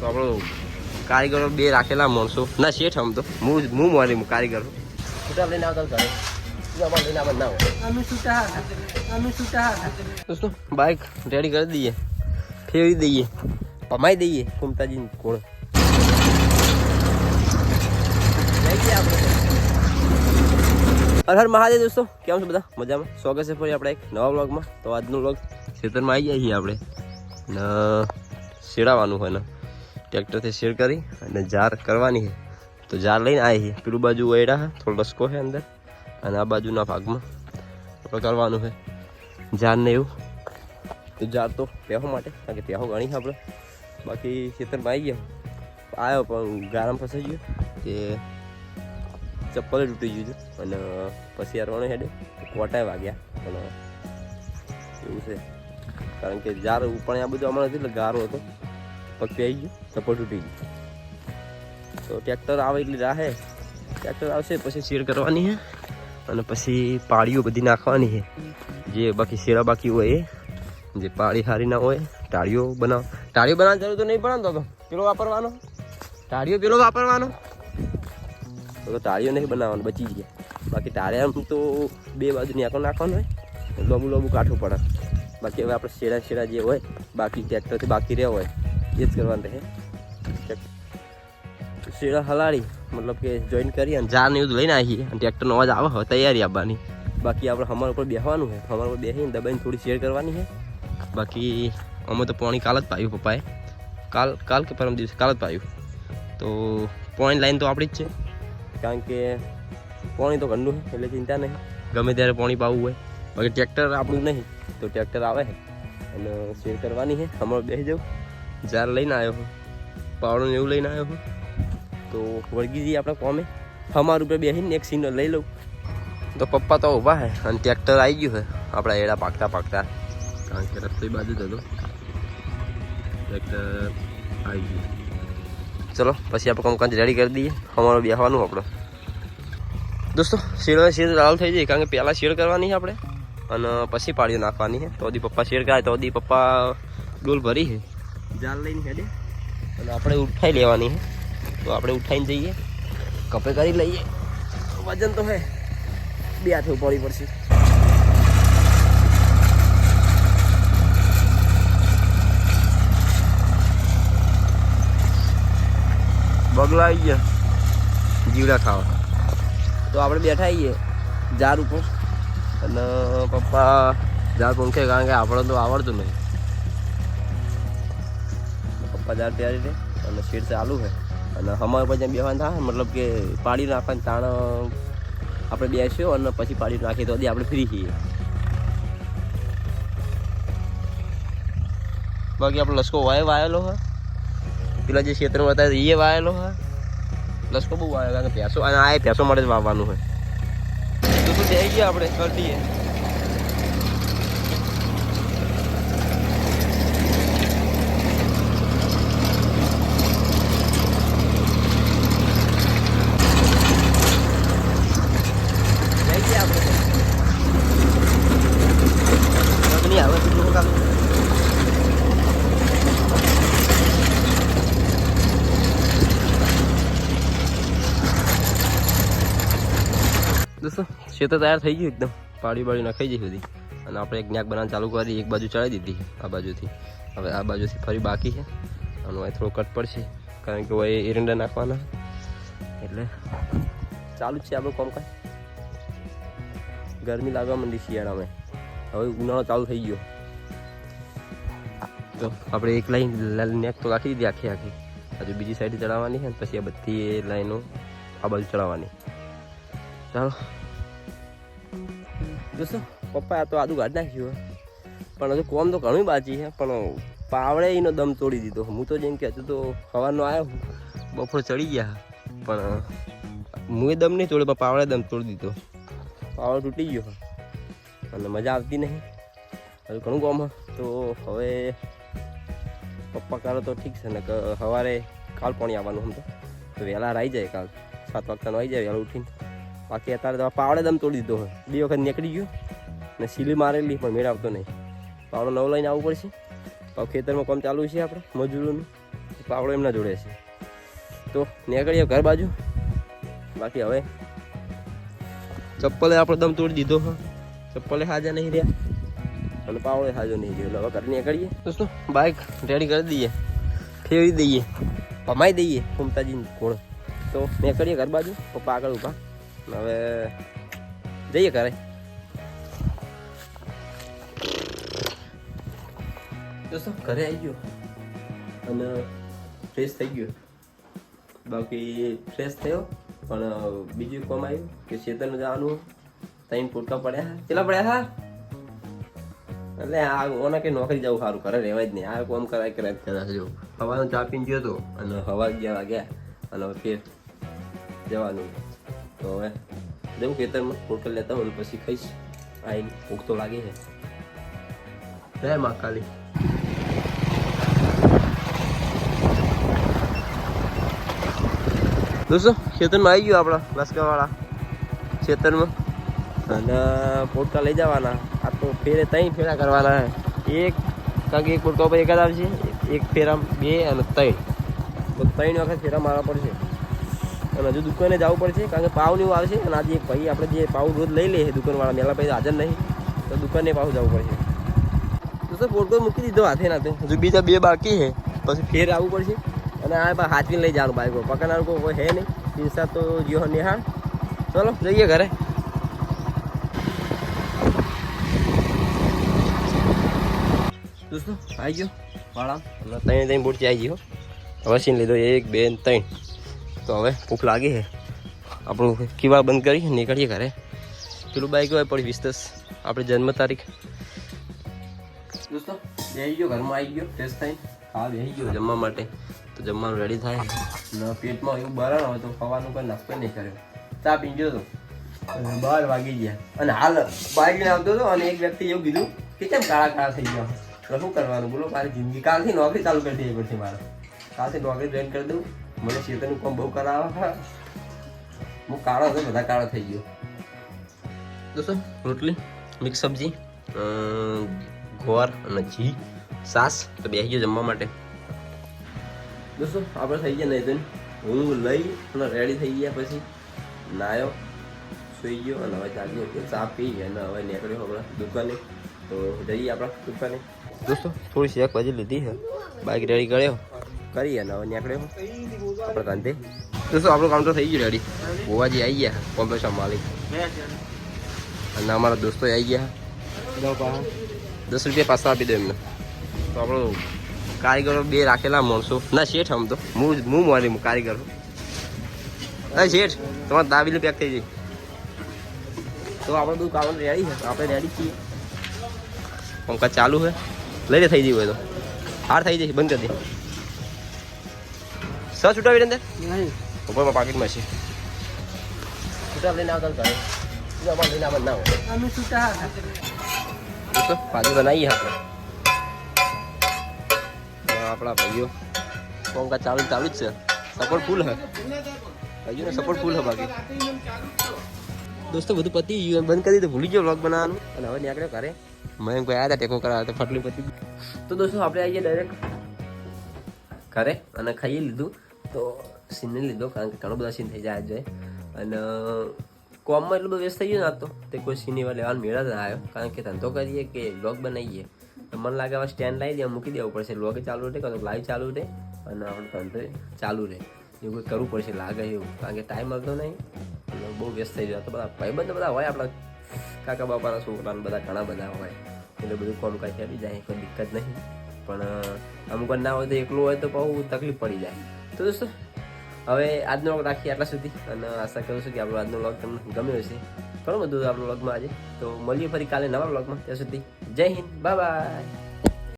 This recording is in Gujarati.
તો આપણો કારીગરો બે રાખેલા માણસો. ના શેઠ આમ તો. હું હું મારી કારીગરો છૂટા લઈને આવતા ઘરે. દોસ્તો બાઇક રેડી કરી દઈએ. ફેરવી દઈએ. પમાઈ દઈએ કુમતાજી કોણ હર હર મહાદેવ દોસ્તો કેમ છો બધા? મજામાં? સ્વાગત છે ફરી આપણે એક નવા બ્લોગમાં તો આજનો બ્લોગ ખેતરમાં આવી ગયા છીએ આપણે. ને શેડાવાનું હોય ને. ટ્રેક્ટરથી શેર કરી અને જાર કરવાની છે. તો જાર લઈને આવી છીએ પેલું બાજુ વૈડા છે, થોડો રસકો છે અંદર અને આ બાજુના ભાગમાં આપણે કરવાનું છે. જારને એવું. તો જાર તો પહેવા માટે, કારણ કે પહેવા ગણી છે આપણે. બાકી ખેતરમાં આવી ગયા. આવ્યો પણ ગારામ ફસાઈ ગયો તે ચપ્પલ તૂટી ગયું અને પછી અરવાનો હેડે. કોટાય વાગ્યા. પણ એવું છે. કારણ કે જાર ઉપર આ બધું અમારે એટલે ગારો હતો. પગ આવી ગયો, સપોર્ટ તૂટી ગયું. તો ટ્રેક્ટર આવે એટલી રાહે. ટ્રેક્ટર આવશે, પછી શેર કરવાની છે અને પછી પાળીઓ બધી નાખવાની છે જે બાકી શેરા બાકી હોય એ, જે પાળી હારી ના હોય ટાળીઓ બનાવ. ટાળીઓ બનાવવાની જરૂર તો નહીં બનાવતો તો પેલો વાપરવાનો. ટાળીઓ પેલો વાપરવાનો. તો તાળીઓ નહીં બનાવવાનું, બચી ગયા. બાકી ટાળિયા તો બે બાજુ નેકો નાખવાનું હોય, લોબુ લોબુ કાઠું પડે. બાકી હવે આપણે શેરા શેરા જે હોય, બાકી ટ્રેક્ટરથી બાકી રહ્યા હોય. એ કરવાનું રહે શેડા હલાડી, મતલબ કે જોઈન કરી અને જાર ને એવું લઈને આવીએ અને ટ્રેક્ટરનો અવાજ આવે હવે, તૈયારી આપવાની બાકી આપણે હમર ઉપર બેસવાનું છે હમર ઉપર બેસીને દબાઈને થોડી શેર કરવાની છે બાકી અમે તો પાણી કાલ જ પાયું પપ્પાએ. કાલ કાલ કે પરમ દિવસે? કાલ જ પાયું. તો પાણી લાઈન તો આપણી જ છે. કારણ કે પાણી તો ઘરનું છે એટલે ચિંતા નહીં. ગમે ત્યારે પાણી પાવું હોય. બાકી ટ્રેક્ટર આપણું નહીં, તો ટ્રેક્ટર આવે છે અને શેર કરવાની છે હમણાં બેસી જાઉં. જાર લઈને આવ્યો હું. પાવડું એવું લઈને આવ્યો હું. તો વળગી જઈએ આપણે કોમે. હમાર ઉપર બેસીને એક સીન લઈ લઉં. તો પપ્પા તો ઊભા છે અને ટ્રેક્ટર આવી ગયું છે આપણા એડા પાકતા પાકતા. કારણ કે રસ્તો બાજુ જ હતો. ટ્રેક્ટર આવી ગયું. ચલો, પછી આપણે કંઈક રેડી કરી દઈએ. અમારો બેસવાનું આપણે. દોસ્તો શેડ શેડ લાલ થઈ જાય, કારણ કે પહેલાં શેડ કરવાની છે આપણે. અને પછી પાડીઓ નાખવાની છે. તો દી પપ્પા શેડ કરાય તો દી પપ્પા ડોલ ભરી છે. જાલ લઈને હેડે. અને આપણે ઉઠાઈ લેવાની તો આપણે ઉઠાઈને જઈએ. કપે કરી લઈએ. વજન તો હે. બે હાથે ઉપાડવી પડશે. બગલા આવી ગયા. જીવડા ખાવા. તો આપણે બેઠા આવીએ. ઝાડ ઉપર. અને પપ્પા ઝાડ પંખે, કારણ કે આપણે તો આવડતું નહીં. ઝાડ તૈયારી છે અને શેડ ચાલુ છે. અને અમારે પણ જ્યાં બેવાનું થાય, મતલબ કે પાડી નાખવાની તાણ આપણે બેસ્યો અને પછી પાડી નાખીએ તો આપણે ફ્રી છીએ. બાકી આપણે લસકો વાય વાયેલો હોય પેલા જે ક્ષેત્રમાં હતા એ વાયેલો હા લસકો બહુ વાયો કારણ કે પ્યાસો અને આ પ્યાસો માટે જ વાવવાનું હોય તો શું જઈ ગયા આપણે કરી દઈએ જઈ ગયા આપણે નહીં આવે બીજું કામ દોસ્તો શેતર તૈયાર થઈ ગયું એકદમ. પાડી બાળી નાખાઈ જઈ સુધી અને આપણે એક જ્ઞાક બનાવવાનું ચાલુ કરી, એક બાજુ ચડાવી દીધી આ બાજુથી. હવે આ બાજુથી ફરી બાકી છે. અને હવે થોડું કટ પડશે, કારણ કે હવે એરંડા નાખવાના. એટલે ચાલુ જ છે આપણું કામકાજ. ગરમી લાગવા માંડી શિયાળામાં હવે. ઉનાળો ચાલુ થઈ ગયો. તો આપણે એક લાઈન નેક તો રાખી દીધી આખી આખી. હજુ બીજી સાઈડ ચડાવવાની છે પછી આ બધી લાઈનો આ બાજુ ચડાવવાની. ચાલો. જોશો પપ્પા તો આદુ કાઢી નાખ્યું પણ હજુ કોમ તો ઘણું બાજી છે, પણ પાવડે એનો દમ તોડી દીધો. હું તો જેમ કે હજુ તો સવારનો આવ્યો બપોર ચડી ગયા. પણ હું એ દમ નહીં તોડ્યો, પણ પાવડે દમ તોડી દીધો. પાવડો તૂટી ગયો અને મજા આવતી નહીં. હજુ ઘણું કોમ. તો હવે પપ્પા કરો તો ઠીક છે ને સવારે કાલ પાણી આવવાનું હમ તો. વહેલા આવી જાય કાલ. સાત વાગતાનો આવી જાય, વહેલા ઉઠીને. બાકી અત્યારે તો પાવડે દમ તોડી દીધો હોય બે વખત નીકળી ગયો ને સીલી મારેલી, પણ મેળ આવતો નહીં. પાવડો નવો લઈને આવવું પડશે. પાવ ખેતરમાં કામ ચાલુ છે આપણે, મજૂરોનું. પાવડો એમના જોડે છે. તો નીકળીએ ઘર બાજુ. બાકી હવે ચપ્પલે આપણો દમ તોડી દીધો હા ચપ્પલે હાજર નહીં રહ્યા. અને પાવડે હાજર નહીં રહ્યો. એટલે હવે ઘર નીકળીએ. દોસ્તો બાઇક રેડી કરી દઈએ. ફેરવી દઈએ. પમાઈ દઈએ. મમતાજીને ઘોડ. તો નીકળીએ ઘર બાજુ. પપ્પા આગળ ઊભા. હવે જઈએ ઘરે દોસ્તો ઘરે આવી ગયો અને ફ્રેશ થઈ ગયો બાકી ફ્રેશ થયો પણ બીજું કોમ આવ્યું કે શેતન જવાનું ત્રણ પૂરતા પડ્યા કેટલા પડ્યા હા એટલે આ ઓના કે નોકરી જવું સારું કરે રહેવાય જ નહીં આ કોમ કરાય જ કરાય જો હવાનો ચા પીને ગયો હતો અને હવા ગયા અને ફેર જવાનું તો હવે જવું ખેતરમાં ફૂટકા લેતા હોય પછી ખાઈશ આવીને ભૂખ તો લાગે છે જય મા કાલી દોસ્તો ખેતરમાં આવી ગયો આપણા લસકાવાળા ખેતરમાં અને પોટકા લઈ જવાના આ તો ફેરે ત્રણ ફેરા કરવાના છે એક કાંક એક પોટકા ઉપર એક જ આવશે એક ફેરા બે અને ત્રણ તો ત્રણ વખત ફેરા મારવા પડશે અને હજુ દુકાને જવું પડશે કારણ કે પાવ ને એવું આવશે અને આજે એક ભાઈ આપણે જે પાવ રોજ લઈ લઈએ દુકાનવાળા મેલા ભાઈ હાજર નહીં. તો દુકાને પાવ જવું પડશે દોસ્તો પોટકો મૂકી દીધો હાથે. નાથે હજુ બીજા બે બાકી છે. પછી ફેર આવવું પડશે. અને આ હાથવીને લઈ જવાનું બાઈકો. પકડનાર કોઈ હે નહીં. હિંસા તો જીઓ નિહાળ ચલો જઈએ ઘરે. દોસ્તો આવી ગયો વાળા. અને ત્રણ ત્રણ બુટથી આવી ગયો હવે સીન લીધો એક બે ત્રણ. તો હવે ભૂખ લાગી છે. આપણું કીવા બંધ કરી, નીકળીએ ઘરે. પેલું બાઈક હોય પડી વીસ દસ આપણી જન્મ તારીખ. દોસ્તો બેસી ગયો, ઘરમાં આવી ગયો ફ્રેશ થઈને ખાવા બેસી ગયો જમવા માટે. તો જમવાનું રેડી થાય. પેટમાં એવું બરાણ હોય તો ખાવાનું કોઈ નાસ્તો નહીં કર્યો ચા પી ગયો તો બાર વાગી ગયા. અને હાલ બાઈક લઈને આવતો હતો અને એક વ્યક્તિ એવું કીધું કે કેમ કાળા કાળા થઈ ગયા? શું કરવાનું? બોલો, મારી જિંદગી. કાલથી નોકરી ચાલુ કરી દેવી પડશે મારે. કાલથી નોકરી જોઈન કરી દઉં. મને શેતરનું કામ બહુ કરાવે હું કાળો હતો બધા કાળો થઈ ગયો. દોસ્તો રોટલી મિક્સ સબ્જી ગોર અને ઘી સાસ તો બેસી ગયો જમવા માટે. દોસ્તો આપણે થઈ ગયા નહીં હું લઈ અને રેડી થઈ ગયા પછી નાયો સુઈ ગયો અને હવે જાગી ઉઠ્યો ચા પી અને હવે નીકળ્યો હમણાં દુકાને. તો જઈએ આપણા દુકાને. દોસ્તો થોડી શેક હજી લીધી છે. બાઇક રેડી કર્યો. કરી અને હવે નીકળ્યો આપણે કાંતે દોસ્તો આપણું કામ તો થઈ ગયું રેડી ગોવાજી આવી ગયા કોમ્પ્યુટર માલિક. અને અમારા દોસ્તો આવી ગયા. દસ રૂપિયા પાછા આપી દો એમને. તો આપણો કારીગરો બે રાખેલા માણસો. ના શેઠ આમ તો. હું હું મારી કારીગરો. અરે શેઠ તમારે દાબીને પેક થઈ જાય તો આપણે બધું કામ રેડી છે. આપણે રેડી છીએ. પંખા ચાલુ છે. લઈ લે થઈ જઈ હોય તો. હાર થઈ જશે બંધ કરી દે. સ છૂટા વીરેન્દ્ર નહીં. ઉપરમાં પાકીટમાં છે. છૂટા લઈને આવતા ઘરે. અમારે લઈને આવતા ના હોય. અમે છૂટા હતા. ભાજી બનાવીએ આપણે. આપણા ભાઈઓ. પંખા ચાલુ ચાલુ જ છે. સપોર્ટ ફૂલ હે. ભાઈઓને સપોર્ટ ફૂલ હે બાકી. દોસ્તો બધું પતી ગયું. બંધ કરી દીધું. ભૂલી ગયો વ્લોગ બનાવવાનું. અને હવે નીકળ્યો ઘરે. મયંક ભાઈ આવ્યા હતા ટેકો કરાવવા તો ફટલી પતી તો દોસ્તો આપણે આવીએ ડાયરેક્ટ ઘરે અને ખાઈ લીધું. તો સીનને લીધો, કારણ કે ઘણો બધા સીન થઈ જાય જોઈએ અને કોમમાં એટલું બધું વ્યસ્ત થઈ ગયું ને તો કોઈ સીન એવા લેવાનો મેળા જ આવ્યો. કારણ કે ધંધો કરીએ કે બ્લોગ બનાવીએ મને લાગે હવે સ્ટેન્ડ લાવી દે મૂકી દેવું પડશે. બ્લોગ ચાલુ રહે કાં તો લાઈવ ચાલુ રહે, અને આપણો ધંધો ચાલુ રહે. એવું કંઈ કરવું પડશે, લાગે એવું. કારણ કે ટાઈમ મળતો નહીં. અને બહુ વ્યસ્ત થઈ ગયો તો બધા ભાઈબંધ બધા હોય, આપણા કાકા બાપાના છોકરાને બધા ઘણા બધા હોય. એટલે બધું કોમ કાંઈ આપી જાય, કોઈ દિક્કત નહીં. પણ અમુક ના હોય તો એકલું હોય તો બહુ તકલીફ પડી જાય. તો દોસ્તો, હવે આજનો વ્લોગ રાખીએ આટલા સુધી અને આશા કરું છું કે આપણો આજનો વ્લોગ તમને ગમ્યો હશે. ઘણું બધું આપણો વ્લોગમાં આજે. તો મળીએ ફરી કાલે નવા વ્લોગમાં ત્યાં સુધી જય હિન્દ બાય.